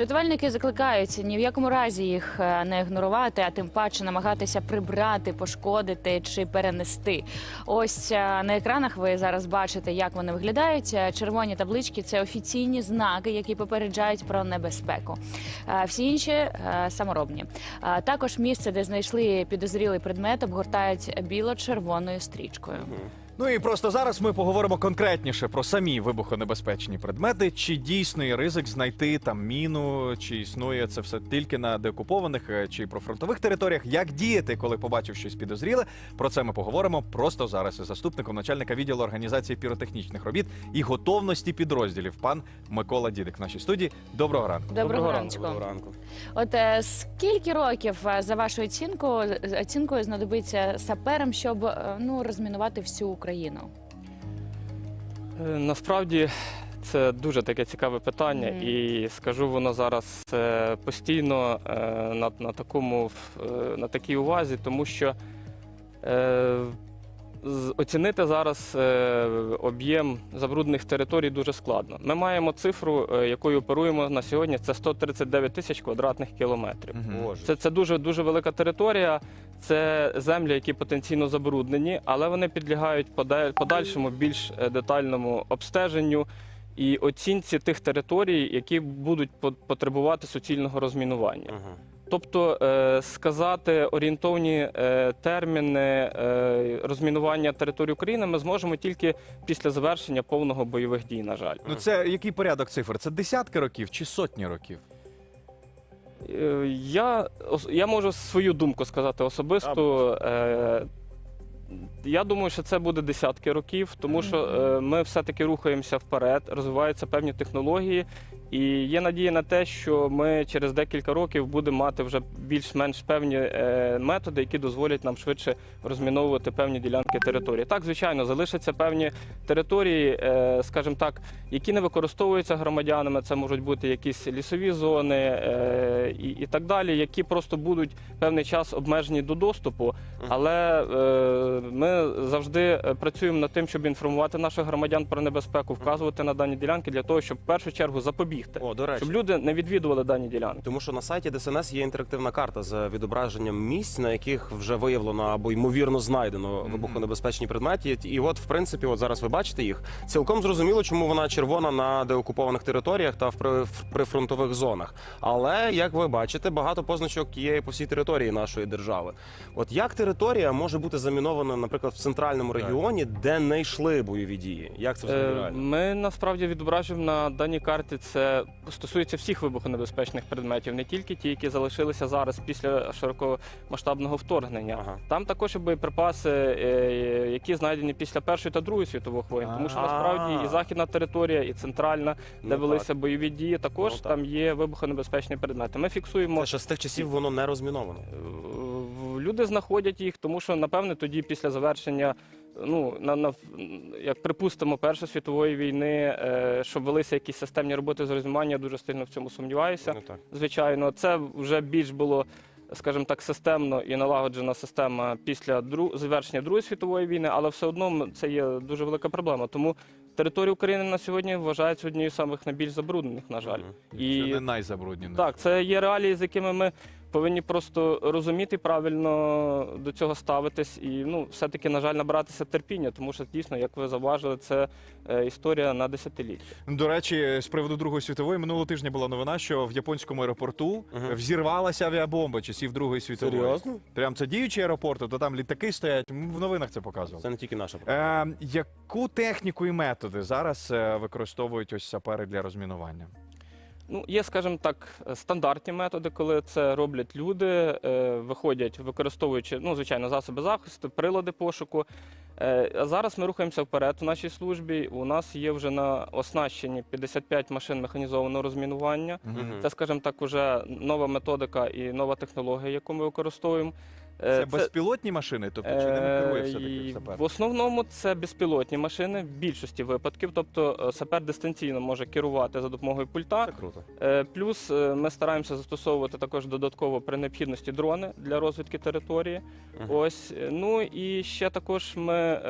Рятувальники закликають ні в якому разі їх е, не ігнорувати, а тим паче намагатися прибрати, пошкодити чи перенести. Ось е, на екранах ви зараз бачите, як вони виглядають. Е, Червоні таблички це офіційні знаки, які попереджають про небезпеку. Всі інші саморобні. Також місце, де знайшли підозрілий предмет, обгортають біло-червоною стрічкою. Ну і просто зараз ми поговоримо конкретніше про самі вибухонебезпечні предмети. Чи дійсно є ризик знайти там міну, чи існує це все тільки на деокупованих е, чи профронтових територіях? Як діяти, коли побачив щось підозріле? Про це ми поговоримо просто зараз із заступником начальника відділу організації піротехнічних робіт і готовності підрозділів. Пан Микола Дідик в нашій студії. Доброго ранку. Доброго ранку. Доброго ранку. От е, скільки років е, за вашою оцінкою, оцінкою знадобиться саперам, щоб е, ну розмінувати всю Україну? Е, Насправді це дуже таке цікаве питання, Мгм. і скажу воно зараз е, постійно е, на, на такому на такій увазі, тому що оцінити зараз е, об'єм забруднених територій дуже складно. Ми маємо цифру, е, якою оперуємо на сьогодні. Це 139 тисяч квадратних кілометрів. Мгм. Це, це дуже дуже велика територія. Це землі, які потенційно забруднені, але вони підлягають пода- подальшому більш е, детальному обстеженню і оцінці тих територій, які будуть по- потребувати суцільного розмінування. Тобто е, сказати орієнтовні е, терміни е, розмінування території України ми зможемо тільки після завершення повного бойових дій. На жаль, Ну це який порядок цифр? Це десятки років чи сотні років? Я, я можу свою думку сказати особисто. Я думаю, що це буде десятки років, тому що ми все-таки рухаємося вперед, розвиваються певні технології, і є надія на те, що ми через декілька років будемо мати вже більш-менш певні е, методи, які дозволять нам швидше розміновувати певні ділянки території. Так, звичайно, залишаться певні території, е, скажімо так, які не використовуються громадянами. Це можуть бути якісь лісові зони е, і, так далі, які просто будуть певний час обмежені до доступу. Але ми завжди працюємо над тим, щоб інформувати наших громадян про небезпеку, вказувати на дані ділянки для того, щоб в першу чергу запобігти, О, до речі, щоб люди не відвідували дані ділянки. тому що на сайті ДСНС є інтерактивна карта з відображенням місць, на яких вже виявлено або ймовірно знайдено вибухонебезпечні предмети. І от, в принципі, от зараз ви бачите їх. Цілком зрозуміло, чому вона червона на деокупованих територіях та в при- в прифронтових зонах. Але як ви бачите, багато позначок є і по всій території нашої держави. От як територія може бути замінована, наприклад, в центральному регіоні, де не йшли бойові дії? Як це взагалі Е, реально? Ми насправді відображуємо на даній карті. Це стосується всіх вибухонебезпечних предметів, не тільки ті, які залишилися зараз після широкомасштабного вторгнення. Ага. Там також і боєприпаси, е, які знайдені після першої та другої світових воєн. Тому що насправді і західна територія, і центральна, де Ну, велися бойові дії, також Ну, там є вибухонебезпечні предмети. Ми фіксуємо Це ще з тих часів воно не розміновано. Е, Люди знаходять їх, тому що напевне тоді після завершення. Ну на, на як припустимо Першої світової війни, е, що велися якісь системні роботи з розмінування, я дуже сильно в цьому сумніваюся. Ну, так. Звичайно, це вже більш було, скажімо так, системно і налагоджена система після дру... завершення Другої світової війни, але все одно це є дуже велика проблема. Тому територія України на сьогодні вважається однією з самих найбільш забруднених, на жаль. Мгм. І Це не найзабруднене. так, це є реалії, з якими ми повинні просто розуміти правильно до цього ставитись, і ну, все-таки, на жаль, набиратися терпіння, тому що дійсно, як ви заважили, це е, історія на десятиліття. До речі, з приводу Другої світової минулого тижня була новина, що в японському аеропорту Мгм. взірвалася авіабомба часів Другої світової. Серйозно? Прям це діючі аеропорти, то там літаки стоять. В новинах це показували. Це не тільки наша проблема. Е, яку техніку і методи зараз е, використовують ось сапери для розмінування? Ну, є, скажімо так, стандартні методи, коли це роблять люди, е, виходять, використовуючи, ну, звичайно, засоби захисту, прилади пошуку. Е, а зараз ми рухаємося вперед у нашій службі. У нас є вже на оснащенні 55 машин механізованого розмінування. Мгм. Це, скажімо так, уже нова методика і нова технологія, яку ми використовуємо. Е, Це безпілотні машини, тобто чи не керує Е, все-таки сапер? В основному це безпілотні машини в більшості випадків. Тобто е, сапер дистанційно може керувати за допомогою пульта. Це круто. Плюс ми стараємося застосовувати також додатково при необхідності дрони для розвідки території. Ось ну і ще також ми.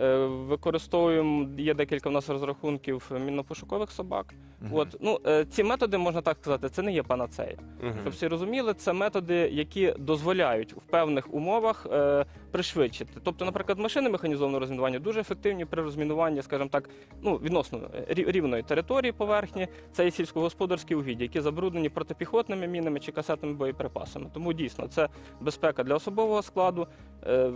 Е, Використовуємо, є декілька в нас розрахунків мінно-пошукових собак. Мгм. От, ну, е, ці методи, можна так сказати, це не є панацея. Мгм. Щоб всі розуміли, це методи, які дозволяють в певних умовах е, пришвидшити. Тобто, наприклад, машини механізованого розмінування дуже ефективні при розмінуванні, скажімо так, ну відносно е, рівної території поверхні. Це і сільськогосподарські угіддя, які забруднені протипіхотними мінами чи касетними боєприпасами. Тому дійсно це безпека для особового складу, е,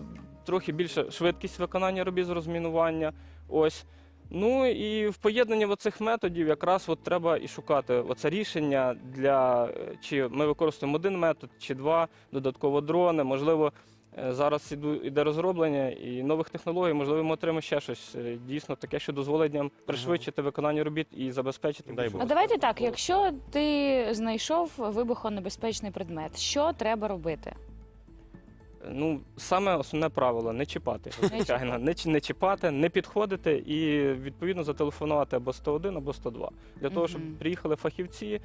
трохи більша швидкість виконання робіт з розмінування. Ось. Ну і в поєднанні оцих методів якраз от треба і шукати оце рішення для е, чи ми використовуємо один метод, чи два, додатково дрони. Можливо, е, зараз іде розроблення і нових технологій, можливо, ми отримаємо ще щось е, дійсно таке, що дозволить нам пришвидшити виконання робіт і забезпечити. Дай Бог. А давайте так, якщо ти знайшов вибухонебезпечний предмет, що треба робити? Ну, саме основне правило не чіпати. Звичайно, не, не чіпати, не підходити і відповідно зателефонувати або 101, або 102. Для того, щоб приїхали фахівці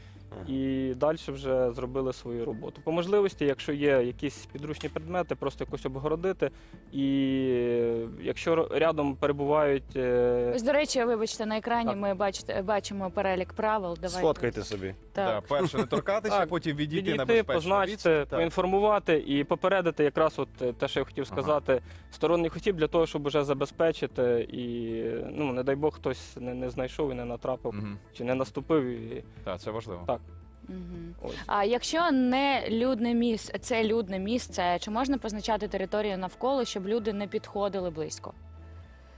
і далі вже зробили свою роботу. По можливості, якщо є якісь підручні предмети, просто якось обгородити. І якщо рядом перебувають. е, Ось, до речі, вибачте, на екрані Так. ми бачите, бачимо перелік правил. Давайте. Сфоткайте собі. Да, перше не торкатися, Так, потім відійти, на Підійти, безпечну позначити, відстань. Так. поінформувати і попередити якраз от е, те, що я хотів Ага. сказати, сторонніх осіб для того, щоб вже забезпечити і, ну, не дай Бог, хтось не, не знайшов і не натрапив, Мгм. чи не наступив. І, Так, це важливо. Так. Ось. А якщо не людне місце, це людне місце, чи можна позначати територію навколо, щоб люди не підходили близько?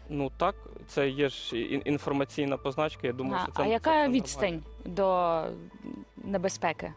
Ну так, це є ж ін- інформаційна позначка. Я думаю, а, що це а яка це відстань до небезпеки?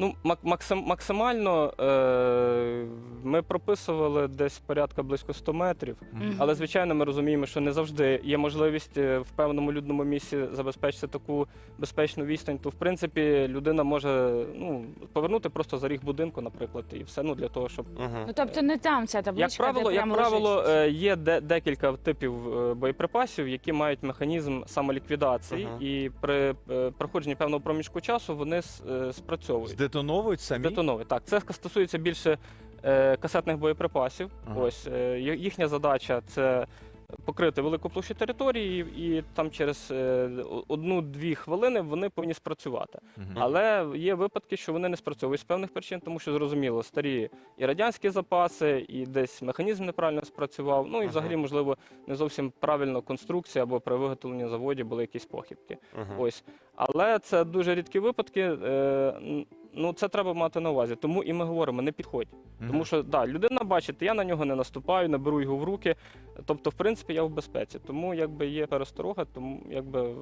Ну, мак- максим, максимально е, ми прописували десь порядка близько 100 метрів. Мгм. Але звичайно, ми розуміємо, що не завжди є можливість е, в певному людному місці забезпечити таку безпечну відстань. То в принципі людина може ну повернути просто за ріг будинку, наприклад, і все ну для того, щоб Мгм. Ну тобто не там ця табличка, як правило, де як прямо правило, лежить. е, є де, декілька типів е, боєприпасів, які мають механізм самоліквідації, Ага. і при е, проходженні певного проміжку часу вони с- е, спрацьовують. Здетоновують самі. Детоновують. Так, це стосується більше е, касетних боєприпасів. Ага. Ось е, їхня задача це покрити велику площу території, і там через е, одну-дві хвилини вони повинні спрацювати. Мгм. Але є випадки, що вони не спрацьовують з певних причин, тому що зрозуміло, старі і радянські запаси, і десь механізм неправильно спрацював. Ну і Ага. взагалі, можливо, не зовсім правильно конструкція або при виготовленні заводі були якісь похибки. Мгм. Ось. Але це дуже рідкі випадки. Е, ну, це треба мати на увазі. Тому і ми говоримо, не підходь. Мгм. Тому що да, людина бачить, я на нього не наступаю, не беру його в руки. Тобто, в принципі, я в безпеці. Тому якби є пересторога, тому якби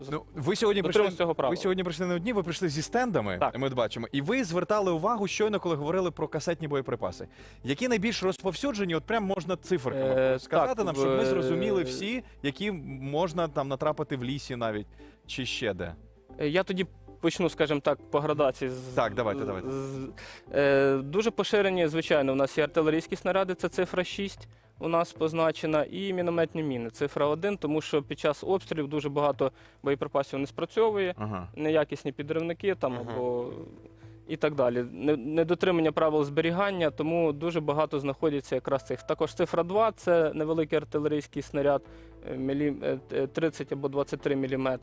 з- Ну, ви сьогодні прийшли, дотримуюсь цього правила. ви сьогодні прийшли не одні, ви прийшли зі стендами, Так. ми бачимо, і ви звертали увагу щойно, коли говорили про касетні боєприпаси. Які найбільш розповсюджені, от прям можна циферками Е, сказати так, нам, щоб ми в- зрозуміли всі, які можна там натрапити в лісі навіть, чи ще де. Е, Я тоді почну, скажімо так, по градації. З, Так, давайте, давайте. з- е, дуже поширені, звичайно, у нас є артилерійські снаряди, це цифра 6 у нас позначена, і мінометні міни, цифра 1, тому що під час обстрілів дуже багато боєприпасів не спрацьовує, Ага. неякісні підривники там Ага. або. І так далі. Не- Недотримання правил зберігання, тому дуже багато знаходиться якраз цих. Також цифра 2 це невеликий артилерійський снаряд 30 або 23 мм.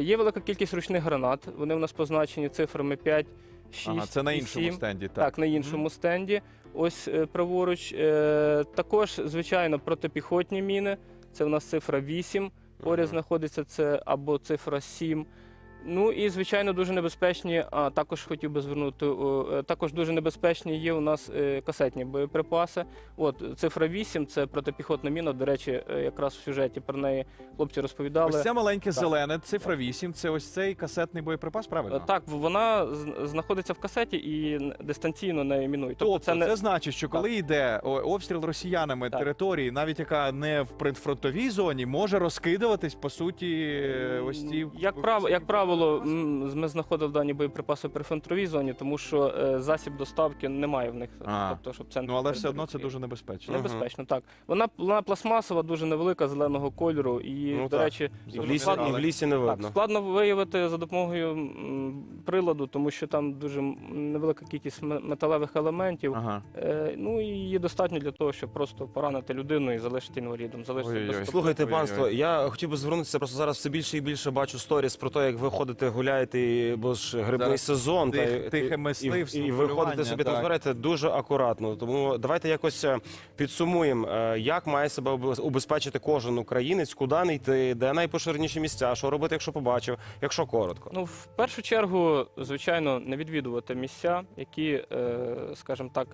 Є велика кількість ручних гранат. Вони в нас позначені цифрами 5, 6 Ага, це на іншому 7. стенді. Так. Так, на іншому стенді. Ось е, праворуч. Е, Також, звичайно, протипіхотні міни. Це у нас цифра 8. Поряд Мгм. знаходиться це або цифра 7. Ну і звичайно дуже небезпечні. А також хотів би звернути е, також дуже небезпечні є у нас е, касетні боєприпаси. От цифра 8 це протипіхотна міна. До речі, е, якраз в сюжеті про неї хлопці розповідали. Ось це маленьке Так. зелене, цифра 8, це ось цей касетний боєприпас, правильно? Так, вона знаходиться в касеті і дистанційно не мінує. Тобто, це це, не значить, що коли йде обстріл росіянами Так. території, навіть яка не в прифронтовій зоні, може розкидуватись по суті ось ці як право, як правило, було, ми знаходили дані боєприпаси при фронтовій зоні, тому що е, засіб доставки немає в них. А. Тобто, щоб центр Ну але все одно це дуже небезпечно. Небезпечно. Так вона вона пластмасова, дуже невелика, зеленого кольору, і Ну, до так. речі, І в лісі, складно- і в лісі не так, видно. складно виявити за допомогою м, приладу, тому що там дуже невелика кількість металевих елементів. Ага. Е, ну і її достатньо для того, щоб просто поранити людину і залишити інвалідом. Залишити Ой-ой-ой. Слухайте, панство, я хотів би звернутися просто зараз все більше і більше бачу сторіс про те, як ви ходите, гуляєте, і- бо ж грибний Зараз сезон. тих- і- тихе і- мисливство, І, і ви полювання, собі так. там збираєте дуже акуратно. Тому давайте якось е, підсумуємо, е, як має себе обез- убезпечити кожен українець, куди не йти, де найпоширеніші місця, що робити, якщо побачив, якщо коротко. Ну, в першу чергу, звичайно, не відвідувати місця, які, е, скажімо так,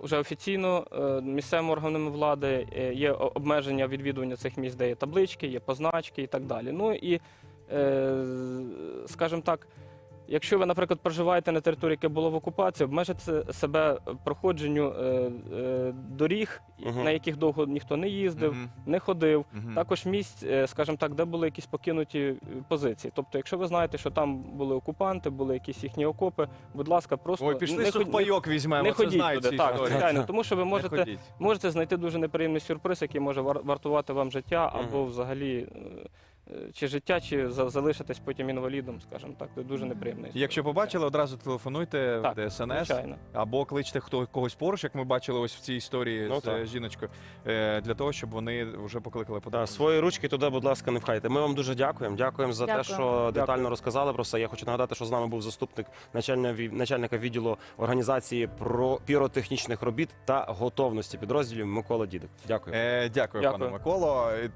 вже офіційно е, місцевими органами влади е, є о- обмеження відвідування цих місць, де є таблички, є позначки і так далі. Ну і, скажімо так. Якщо ви, наприклад, проживаєте на території, яка була в окупації, обмежити себе проходженню е, е, доріг, Мгм. на яких довго ніхто не їздив, Мгм. не ходив, Мгм. також місць, е, скажімо так, де були якісь покинуті е, позиції. Тобто, якщо ви знаєте, що там були окупанти, були якісь їхні окопи, будь ласка, просто Ой, пішли не, сухпайок візьмемо. не це ходіть знають туди. ці Так, історії. звичайно, тому що ви Не можете, ходіть. можете знайти дуже неприємний сюрприз, який може вар- вартувати вам життя або взагалі. е, е, Чи життя, чи за- залишитись потім інвалідом, скажімо так, це дуже неприємно. Якщо побачили, одразу телефонуйте Так, в ДСНС звичайно. або кличте хто когось поруч, як ми бачили ось в цій історії Ну, з так. е, жіночкою, е, для того, щоб вони вже покликали Да, подати. свої ручки туди, будь ласка, не вхайте. Ми вам дуже дякуємо. Дякуємо за те, Дякую. що детально розказали про все. Я хочу нагадати, що з нами був заступник начальня- ві- начальника відділу організації про піротехнічних робіт та готовності підрозділів Микола Дідик. Дякую. Е, дякую, Дякую. пане Миколо. Е,